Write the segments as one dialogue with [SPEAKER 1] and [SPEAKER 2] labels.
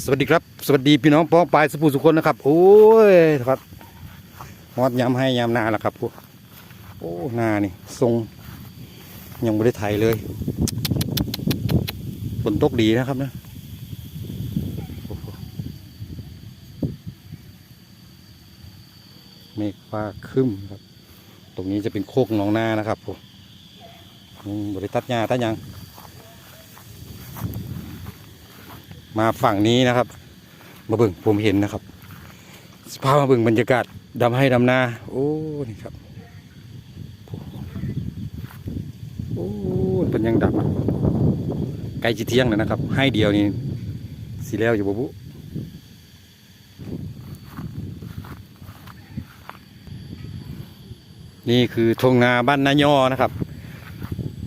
[SPEAKER 1] สวัสดีครับ สวัสดีพี่น้องป้องปลายสุภูสุคนนะครับ โอ้ยครับฮอดยำให้ยำนาแล้วครับพวกโอ้นานี่ทรงยังไม่ได้ไถเลยฝนตกดีนะครับนะเมฆฟ้าคึ้มครับ ตรงนี้จะเป็นโคกหนองนานะครับผมยังบริตัดหญ้าตัดยัง มาฝั่งนี้นะครับ มาเบิ่งผมเห็นนะครับสภาพมาเบิ่งบรรยากาศดำให้ดำนาโอ้นี่ครับโอ้เป็นยังดำอะใกล้จีเที่ยงแล้วนะครับ ให้เดียวนี่สีแล้วอยู่บุบุนี่คือทงนาบ้านนายอนะครับ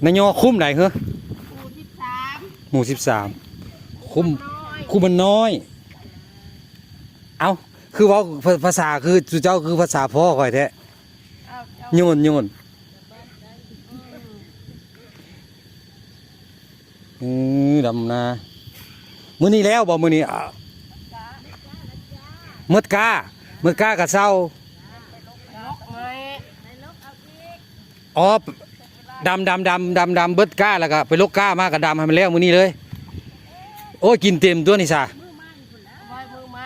[SPEAKER 1] นายอคุ้มไหนเหรอ
[SPEAKER 2] หมู่ที่สาม
[SPEAKER 1] หมู่สิบสามคุ้ม
[SPEAKER 2] น้อย
[SPEAKER 1] คูมันน้อย เอาคือว่าภาษาคือสุเจ้าคือภาษาพ่อคอยแท้โยนโยนอือดำนามื้อนี้แล้วบ่มื้อนี้อะมืดกามืดกากับเศร้าอ๋อดำดำดำดำดำเบิดกาแล้วก็ไปลกกามากกับดำให้มันแล้วมือนี้เลย อ้ยกินเต็มตัวนี่ซะ
[SPEAKER 2] ไว้มือไหม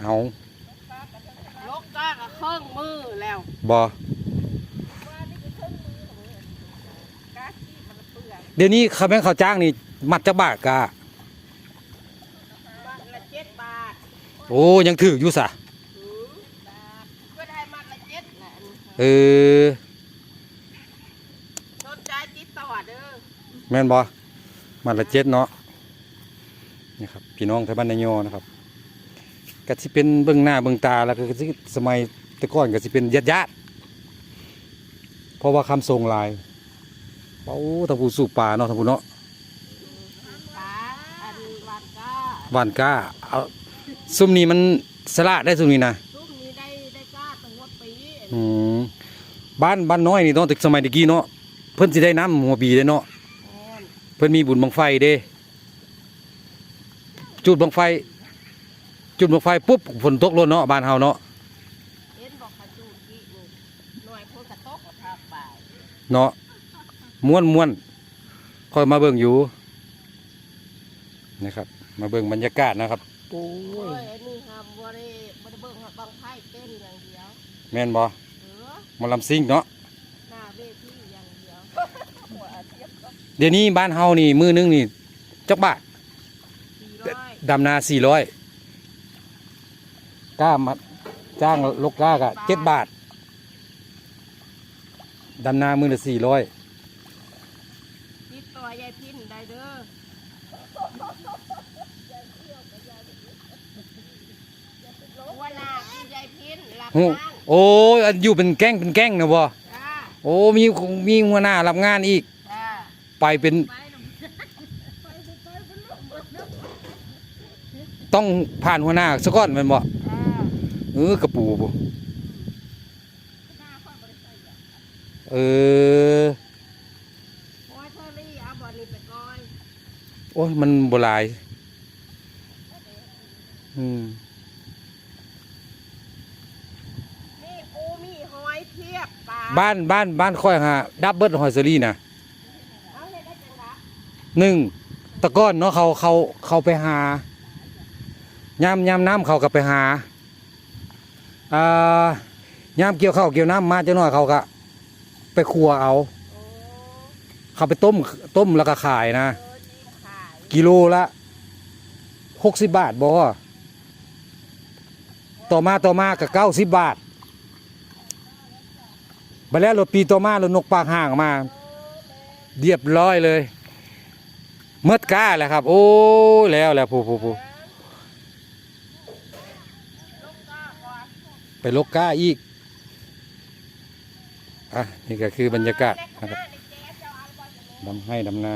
[SPEAKER 1] เอา
[SPEAKER 2] ลกก้ากับเครื่องมือแล้ว
[SPEAKER 1] บ่
[SPEAKER 2] ก้าขี้มันเปลือก
[SPEAKER 1] เดี๋ยวนี้เขาแม่งเขาจ้างนี่มัดจักบาทกา
[SPEAKER 2] มัดละเจ็ดบาท
[SPEAKER 1] โอ้ยังถืออยู่ซะ
[SPEAKER 2] หืมบาทก็ได้มัดละเจ็ดแหละ
[SPEAKER 1] เออ
[SPEAKER 2] สนใจติดต่อเด้อ
[SPEAKER 1] แม่นบอมาละเจ็ดเนาะ นี่ครับพี่น้องไทยบ้านนายอนะครับก็สิเป็นเบื้องหน้าเบื้องตาแล้วก็สิสมัยแต่ก่อนก็สิเป็นญาติญาติเพราะว่าคำทรงลายเป้าทางผู้สูบป่าเนาะทางผู้เนาะ
[SPEAKER 2] วันก้า
[SPEAKER 1] หวานก้าเอาซุ่มนี้มันสละได้ซุ่มนี้นะ
[SPEAKER 2] ซุ้มนี้ได้ได้ก้าตั้งหมดปี
[SPEAKER 1] อืมบ้านบ้านน้อยนี่เนาะแต่สมัยตะกี้เนาะเพิ่นสิได้น้ำหัวปีได้เนาะเพิ่นมีบุญบังไฟเด้ จุดบังไฟ จุดบังไฟปุ๊บฝนตกลนเนาะบ้านเฮาเนาะ
[SPEAKER 2] เห็นบอกขจูดกี่นี่หน่วยพวกกระตกกับทางบ่าย
[SPEAKER 1] เนาะม้วนม้วนคอยมาเบิ่งอยู่นะครับ มาเบิ่งบรรยากาศนะครับโอ้
[SPEAKER 2] โอ้
[SPEAKER 1] ย
[SPEAKER 2] ยอันนี้ห้ามบ่ได้บ่ได้เบิ่งบังไพ่เต้นอย่างเดียว
[SPEAKER 1] แม่นบ่
[SPEAKER 2] เออ
[SPEAKER 1] หมอลำซิ่งเนาะ
[SPEAKER 2] หน้าเวทีอย่างเดียวหัวเทียบกับ
[SPEAKER 1] เดี๋ยวนี้บ้านเฮานี่มือนึงนี่จักบาท
[SPEAKER 2] สี่ร้อย
[SPEAKER 1] ดำนาสี่ร้อยกล้ามาจ้างลกกล้ากะเจ็ดบาท ดำนามือละสี่ร้อย
[SPEAKER 2] ติดตัวยายพินได้เด้อหัวหน้าคือยายพินรับ
[SPEAKER 1] โอ้
[SPEAKER 2] งาน
[SPEAKER 1] โอ้ยอันอยู่เป็นแก๊งเป็นแก๊งนะบ่
[SPEAKER 2] จ้า
[SPEAKER 1] โอ้มีมีหัวหน้ารับงานอีก
[SPEAKER 2] จ้า
[SPEAKER 1] ไปเป็น ต้องผ่านหัวหน้าสะก้อนแมันบ่
[SPEAKER 2] จ้า
[SPEAKER 1] เออกระปูบ่เออ
[SPEAKER 2] โอ้ยเธอรี่เอาบ่อนี้ไปก่อน
[SPEAKER 1] โอ้ยมันโบหลายอืม
[SPEAKER 2] นี่กูมีหอยเทียบปลา
[SPEAKER 1] บ้านบ้านบ้านค่อยฮะดับเบิลหอยเซอรี่นะ
[SPEAKER 2] เอาเฮ็ดได้จังไดะ
[SPEAKER 1] หนึ่งตะก้อนเนาะเขาเขาเขาไปหา ยามยามน้ำเขาก็ไปหาอ่ายามเกี่ยวข้าวเกี่ยวน้ำมาจะน้อยเขาก็ไปคั่วเอา
[SPEAKER 2] โอ้
[SPEAKER 1] เขาไปต้มต้มแล้วก็ขายนะ กิโลละหกสิบบาทบอต่อมาต่อมากับเก้าสิบบาทไปแล้วรถปีต่อมารถนกปากห่างมาเรียบร้อยเลยเมื่อกล้าแหละครับ โอ้แล้วแล้วผู้ผู้ผู้
[SPEAKER 2] ลูกก้าก่อน
[SPEAKER 1] ไปลกกล้าอีก อะ นี่ก็คือบรรยากาศนะครับ
[SPEAKER 2] ในแจ๊สเจ้าเอาบ่จะเล่น
[SPEAKER 1] ดำให้ดำนา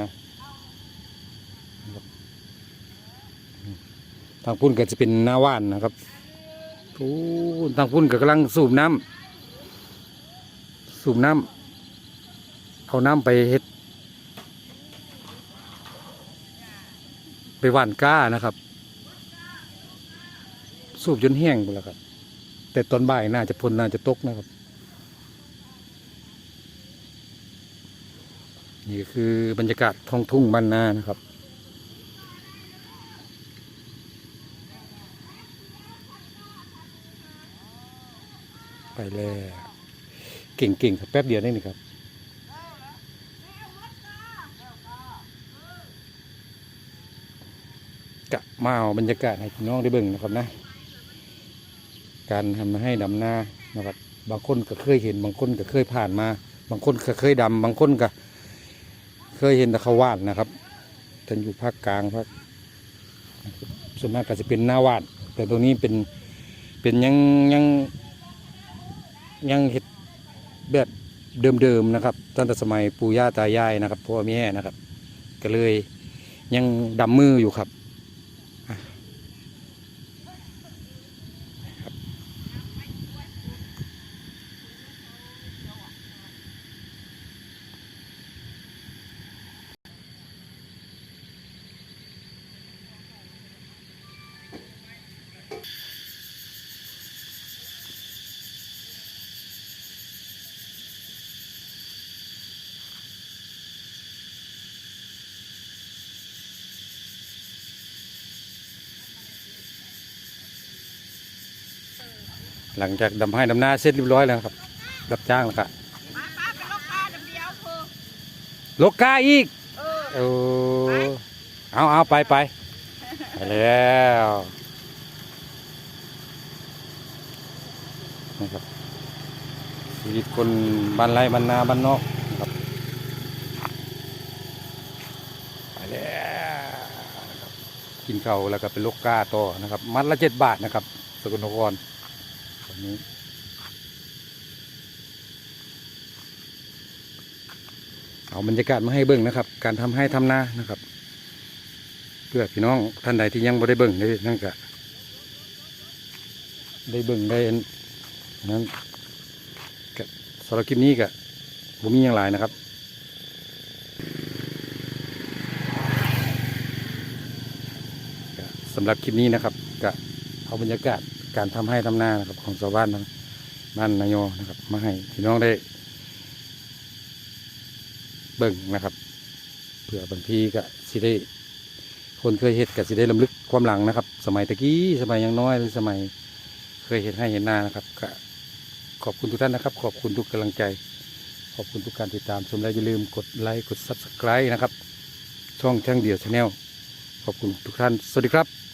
[SPEAKER 1] ทางพุ่นก็จะเป็นหน้าว่านนะครับโอ้ทางพุ่นก็กำลังสูบน้ำสูบน้ำเอาน้ำไปเฮ็ด ไปหว่านก้านะครับ สูบจนแห้งหมดแล้วครับ แต่ตอนบ่ายน่าจะพ้นน่าจะตกนะครับ นี่คือบรรยากาศท้องทุ่งบ้านนานะครับไปแล้วเก่งๆครับแป๊บเดียวนี่นี่ครับกะมาเอาบรรยากาศให้พี่น้องได้เบิ่งนะครับนะ การทำให้ดำนานะครับบางคนก็เคยเห็นบางคนก็เคยผ่านมา บางคนก็เคยดำบางคนก็เคยเห็นแต่เขาวาดนะครับท่านอยู่ภาคกลางภาคส่วนมากก็จะเป็นหน้าวาด แต่ตรงนี้เป็นเป็นยังยังยังเห็ดแบบเดิมๆนะครับตั้งแต่สมัยปู่ย่าตายายนะครับพ่อแม่นะครับ ก็เลยยังดำมืออยู่ครับ หลังจากดำให้ดำนาเสร็จเรียบร้อยแล้วครับ รับจ้างแล้วครับ
[SPEAKER 2] มาป้าเป็นลูกค้าเดียวคือ
[SPEAKER 1] โลกาอีก
[SPEAKER 2] เออ
[SPEAKER 1] โอ้เอาเอาไปไปไปแล้วนะครับชีวิตคนบ้านไร่บ้านนาบ้านนอกนะครับไปแล้วนะครับกินข้าวแล้วก็เป็นโลกกาต่อนะครับ มัดละเจ็ดบาทนะครับ สกลนคร ตอนนี้เอาบรรยากาศมาให้เบิ่งนะครับ การทำให้ทำนานะครับ เพื่อพี่น้องท่านใดที่ยังไม่ได้เบิ่งได้นั่นก็ได้เบิ่งได้อันนั้นก็สำหรับคลิปนี้ก็ผมมีอย่างไรนะครับสำหรับคลิปนี้นะครับก็เอาบรรยากาศ การทำให้ทำนานะครับของชาวบ้านบ้านนายโยนะครับ มาให้พี่น้องได้ เบิ่งนะครับเผื่อบางทีก็สิได้ คนเคยเห็ดก็สิได้ลำลึกความหลังนะครับ สมัยตะกี้สมัยยังน้อยหรือสมัยเคยเห็นให้เห็นหน้านะครับก็ขอบคุณทุกท่านนะครับ ขอบคุณทุกกำลังใจ ขอบคุณทุกการติดตามชมและอย่าลืมกดไลค์กด subscribe นะครับ ช่องช่างเดี่ยวชาแนลขอบคุณทุกท่าน สวัสดีครับ